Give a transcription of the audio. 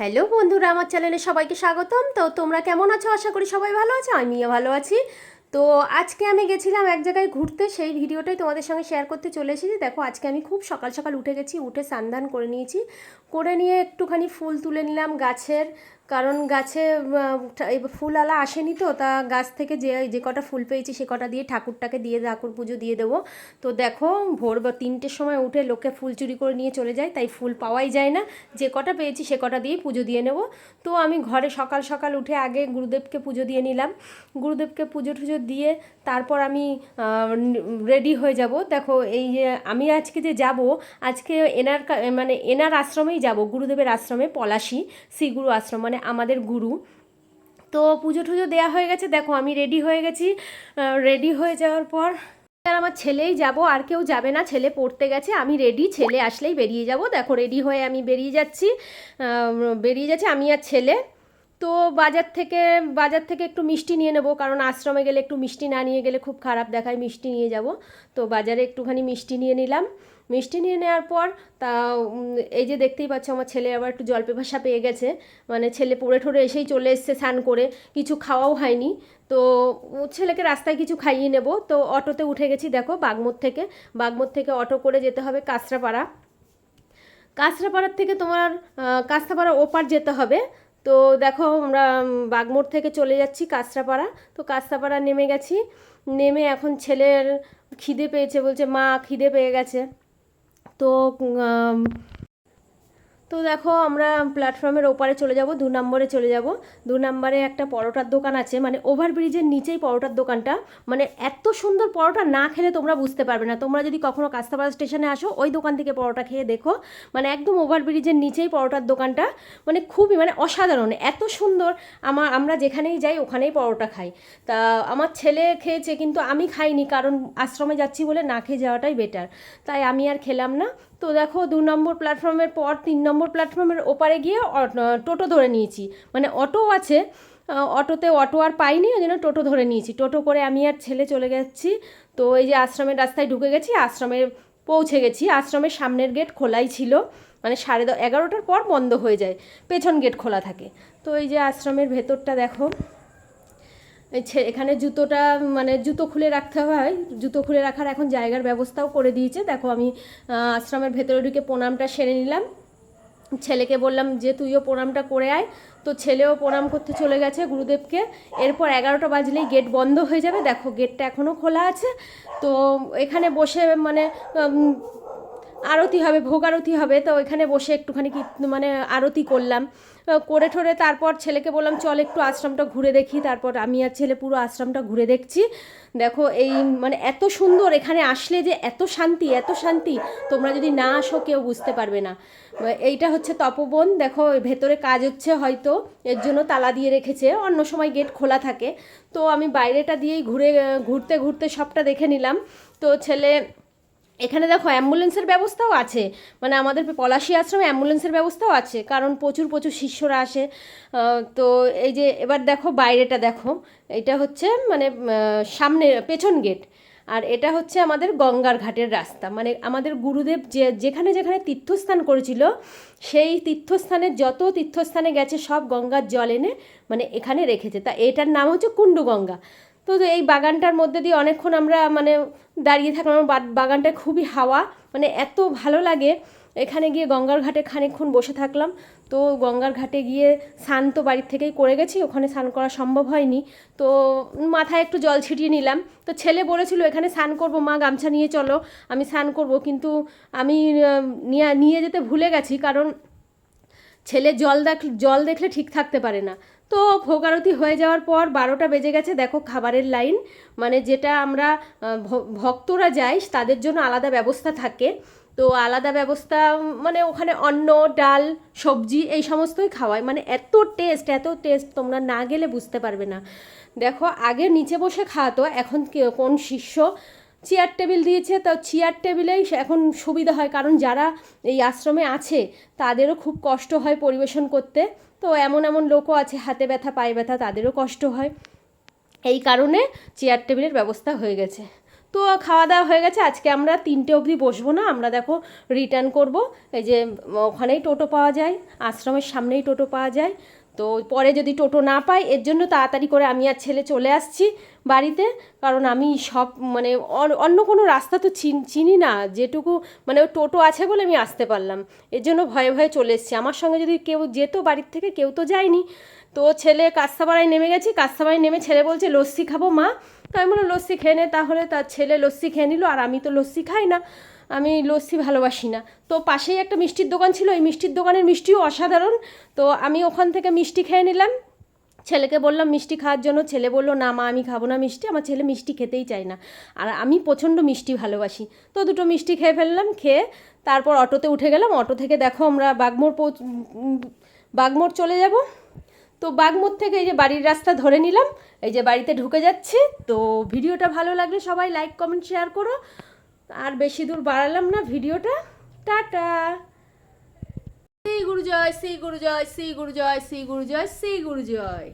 Hello বন্ধুরা, আমার চ্যানেলে সবাইকে স্বাগতম। তো তোমরা কেমন আছো? আশা করি সবাই ভালো আছো, আমিও ভালো আছি। তো আজকে আমি গেছিলাম এক জায়গায় ঘুরতে, সেই ভিডিওটাই তোমাদের সঙ্গে শেয়ার করতে চলে এসেছি। দেখো, আজকে আমি খুব সকাল সকাল উঠে গেছি, উঠে সান্ধান করে নিয়েছি। করে নিয়ে একটুখানি ফুল তুলে নিলাম গাছের। কারণ গাছে ফুলওয়ালা আসেনি তো, তা গাছ থেকে যে যে কটা ফুল পেয়েছি সে কটা দিয়ে ঠাকুরটাকে দিয়ে, ঠাকুর পুজো দিয়ে দেবো। তো দেখো, ভোর বা তিনটের সময় উঠে লোকে ফুল চুরি করে নিয়ে চলে যায়, তাই ফুল পাওয়াই যায় না। যে কটা পেয়েছি সে কটা দিয়ে পুজো দিয়ে নেব। তো আমি ঘরে সকাল সকাল উঠে আগে গুরুদেবকে পুজো দিয়ে নিলাম। গুরুদেবকে পুজো টুজো দিয়ে তারপর আমি রেডি হয়ে যাব। দেখো, এই যে, আমি আজকে যে যাব, আজকে এনার মানে এনার আশ্রমেই যাব, গুরুদেবের আশ্রমে, পলাশি শ্রী গুরু আশ্রম মানে আমাদের গুরু। তো পুজো টুজো দেওয়া হয়ে গেছে। দেখো, আমি রেডি হয়ে গেছি। রেডি হয়ে যাওয়ার পর আমার ছেলেই যাব, আর কেউ যাবে না। ছেলে পড়তে গেছে, আমি রেডি ছেলে আসলেই বেরিয়ে যাব। দেখো রেডি হয়ে আমি বেরিয়ে যাচ্ছি। বেরিয়ে যাচ্ছি আমি আর ছেলে। তো বাজার থেকে বাজার থেকে একটু মিষ্টি নিয়ে নেব, কারণ আশ্রমে গেলে একটু মিষ্টি না নিয়ে গেলে খুব খারাপ দেখায়, মিষ্টি নিয়ে যাব। তো বাজারে একটুখানি মিষ্টি নিয়ে নিলাম। মিষ্টি নিয়ে নেওয়ার পর তা এই যে দেখতেই পাচ্ছ আমার ছেলে আবার একটু জল পেপাসা পেয়ে গেছে। মানে ছেলে পড়ে ঠরে এসেই চলে এসছে স্নান করে, কিছু খাওয়াও হয়নি। তো ছেলেকে রাস্তায় কিছু খাইয়ে নেব। তো অটোতে উঠে গেছি দেখো বাগমোর থেকে। বাগমোর থেকে অটো করে যেতে হবে কাঁচরাপাড়া কাঁচরাপাড়ার থেকে তোমার কাঁচরাপাড়া ওপার যেতে হবে। তো দেখো আমরা বাগমোড় থেকে চলে যাচ্ছি কাঁচরাপাড়া। তো কাঁচরাপাড়া নেমে গেছি। নেমে এখন ছেলের খিদে পেয়েছে বলছে, মা, খিদে পেয়ে গেছে। তো তো দেখো আমরা প্ল্যাটফর্মের ওপারে চলে যাব, দু নম্বরে চলে যাব। দু নম্বরে একটা পরোটার দোকান আছে মানে ওভারব্রিজের নিচেই পরোটার দোকানটা। মানে এত সুন্দর পরোটা না খেলে তোমরা বুঝতে পারবে না। তোমরা যদি কখনো কাস্তাপাড়া স্টেশনে আসো, ওই দোকান থেকে পরোটা খেয়ে দেখো। মানে একদম ওভারব্রিজের নিচেই পরোটার দোকানটা। মানে খুবই মানে অসাধারণ, এত সুন্দর। আমার আমরা যেখানেই যাই, ওখানেই পরোটা খাই। তা আমার ছেলে খেয়েছে, কিন্তু আমি খাইনি, কারণ আশ্রমে যাচ্ছি বলে না খেয়ে যাওয়াটাই বেটার তাই আমি আর খেলাম না। তো দেখো দু নম্বর প্ল্যাটফর্মের পর তিন নম্বর প্ল্যাটফর্মের ওপারে গিয়ে টোটো ধরে নিয়েছি। মানে অটো আছে অটোতে অটো আর পাইনি ওই জন্য টোটো ধরে নিয়েছি। টোটো করে আমি আর ছেলে চলে গেছি তো এই যে আশ্রমের রাস্তায় ঢুকে গেছি, আশ্রমে পৌঁছে গেছি। আশ্রমের সামনের গেট খোলাই ছিল মানে সাড়ে এগারোটার পর বন্ধ হয়ে যায়। পেছন গেট খোলা থাকে। তো এই যে আশ্রমের ভেতরটা দেখো এখানে জুতোটা মানে জুতো খুলে রাখতে হয়। জুতো খুলে রাখার এখন জায়গার ব্যবস্থাও করে দিয়েছে। দেখো আমি আশ্রমের ভেতরে ঢুকে প্রণামটা সেরে নিলাম। ছেলেকে বললাম যে, তুইও প্রণামটা করে আয়। তো ছেলেও প্রণাম করতে চলে গেছে গুরুদেবকে। এরপর এগারোটা বাজলেই গেট বন্ধ হয়ে যাবে। দেখো গেটটা এখনও খোলা আছে। তো এখানে বসে মানে আরতি হবে ভোগ আরতি হবে। তো এখানে বসে একটুখানি কি মানে আরতি করলাম। করে ঠরে তারপর ছেলেকে বললাম, চল একটু আশ্রমটা ঘুরে দেখি। তারপর আমি আর ছেলে পুরো আশ্রমটা ঘুরে দেখছি। দেখো এই মানে এত সুন্দর এখানে আসলে যে এত শান্তি এত শান্তি, তোমরা যদি না আসো কেউ বুঝতে পারবে না। এইটা হচ্ছে তপবন। দেখো ভেতরে কাজ হচ্ছে হয়তো, এর জন্য তালা দিয়ে রেখেছে। অন্য সময় গেট খোলা থাকে। তো আমি বাইরেটা দিয়েই ঘুরে, ঘুরতে ঘুরতে সবটা দেখে নিলাম। তো ছেলে এখানে দেখো অ্যাম্বুলেন্সের ব্যবস্থাও আছে। মানে আমাদের পলাশি আশ্রমে অ্যাম্বুলেন্সের ব্যবস্থাও আছে, কারণ প্রচুর প্রচুর শিষ্যরা আসে। তো এই যে এবার দেখো বাইরেটা দেখো, এটা হচ্ছে মানে সামনে পেছন গেট। আর এটা হচ্ছে আমাদের গঙ্গার ঘাটের রাস্তা। মানে আমাদের গুরুদেব যে, যেখানে যেখানে তীর্থস্থান করেছিল, সেই তীর্থস্থানের যত তীর্থস্থানে গেছে সব গঙ্গার জল এনে মানে এখানে রেখেছে। তা এটার নাম হচ্ছে কুণ্ডু গঙ্গা তো এই বাগানটার মধ্যে দিয়ে অনেকক্ষণ আমরা মানে দাঁড়িয়ে থাকলাম বাগানটা খুবই হাওয়া মানে এত ভালো লাগে। এখানে গিয়ে গঙ্গার ঘাটে খানিকক্ষণ বসে থাকলাম। তো গঙ্গার ঘাটে গিয়ে স্নান তো বাড়ির থেকেই করে গেছি, ওখানে স্নান করা সম্ভব হয়নি। তো মাথায় একটু জল ছিটিয়ে নিলাম। তো ছেলে বলেছিল, এখানে স্নান করব, মা গামছা নিয়ে চলো, আমি স্নান করব। কিন্তু আমি নিয়ে নিয়ে যেতে ভুলে গেছি, কারণ ছেলে জল দেখ জল দেখলে ঠিক থাকতে পারে না। তো ভোগারতি হয়ে যাওয়ার পর বারোটা বেজে গেছে, দেখো খাবারের লাইন। মানে যেটা আমরা ভক্তরা যাই, তাদের জন্য আলাদা ব্যবস্থা থাকে। তো আলাদা ব্যবস্থা মানে ওখানে অন্ন, ডাল, সবজি এই সমস্তই খাওয়ায় মানে এত টেস্ট এত টেস্ট তোমরা না গেলে বুঝতে পারবে না। দেখো, আগে নিচে বসে খাওয়াতো, এখন কোন শিষ্য চেয়ার টেবিল দিয়েছে, তো চেয়ার টেবিলেই এখন সুবিধা হয়, কারণ যারা এই আশ্রমে আছে, তাদেরও খুব কষ্ট হয় পরিবেশন করতে। তো এমন এমন লোকও আছে, হাতে ব্যথা, পায়ে ব্যথা, তাদেরও কষ্ট হয়। এই কারণে চেয়ার টেবিলের ব্যবস্থা হয়ে গেছে। তো খাওয়া দাওয়া হয়ে গেছে, আজকে আমরা তিনটে অবধি বসবো না, আমরা দেখো রিটার্ন করব। এই যে, ওখানেই টোটো পাওয়া যায়, আশ্রমের সামনেই টোটো পাওয়া যায়। তো পরে যদি টোটো না পাই, এর জন্য তাড়াতাড়ি করে আমি আর ছেলে চলে আসছি বাড়িতে। কারণ আমি সব মানে অন্য কোনো রাস্তা তো চিন- না। যেটুকু মানে টোটো আছে বলে আমি আসতে পারলাম। এর জন্য ভয়ে ভয়ে চলে এসেছি। আমার সঙ্গে যদি কেউ যেত বাড়ির থেকে, কেউ তো যায়নি। তো ছেলে কাস্তাপাড়ায় নেমে গেছি। কাস্তাপাড়ায় নেমে ছেলে বলছে, লস্যি খাব মা। তো আমি বললাম, লস্যি খেয়ে নে। তাহলে তার ছেলে লস্যি খেয়ে নিল। আর আমি তো লস্যি খাই না। আমি লস্যি ভালোবাসি না। তো পাশেই একটা মিষ্টির দোকান ছিল, এই মিষ্টির দোকানের মিষ্টিও অসাধারণ। তো আমি ওখান থেকে মিষ্টি খেয়ে নিলাম। ছেলেকে বললাম, মিষ্টি খাওয়ার জন্য। ছেলে বলল, না মা, আমি খাব না মিষ্টি। আমার ছেলে মিষ্টি খেতেই চায় না। আর আমি প্রচণ্ড মিষ্টি ভালোবাসি। তো দুটো মিষ্টি খেয়ে ফেললাম, খেয়ে তারপর অটোতে উঠে গেলাম। অটো থেকে দেখো আমরা বাগমোড় পৌঁছ বাগমোড় চলে যাব। তো বাগমোড় থেকে এই যে বাড়ির রাস্তা ধরে নিলাম। এই যে বাড়িতে ঢুকে যাচ্ছি। তো ভিডিওটা ভালো লাগলে সবাই লাইক কমেন্ট শেয়ার করো। আর বেশি দূর বাড়ালাম না ভিডিওটা। টাটা। শ্রী গুরু জয় শ্রী গুরু জয় শ্রী গুরু জয় শ্রী গুরু জয় শ্রী গুরু জয়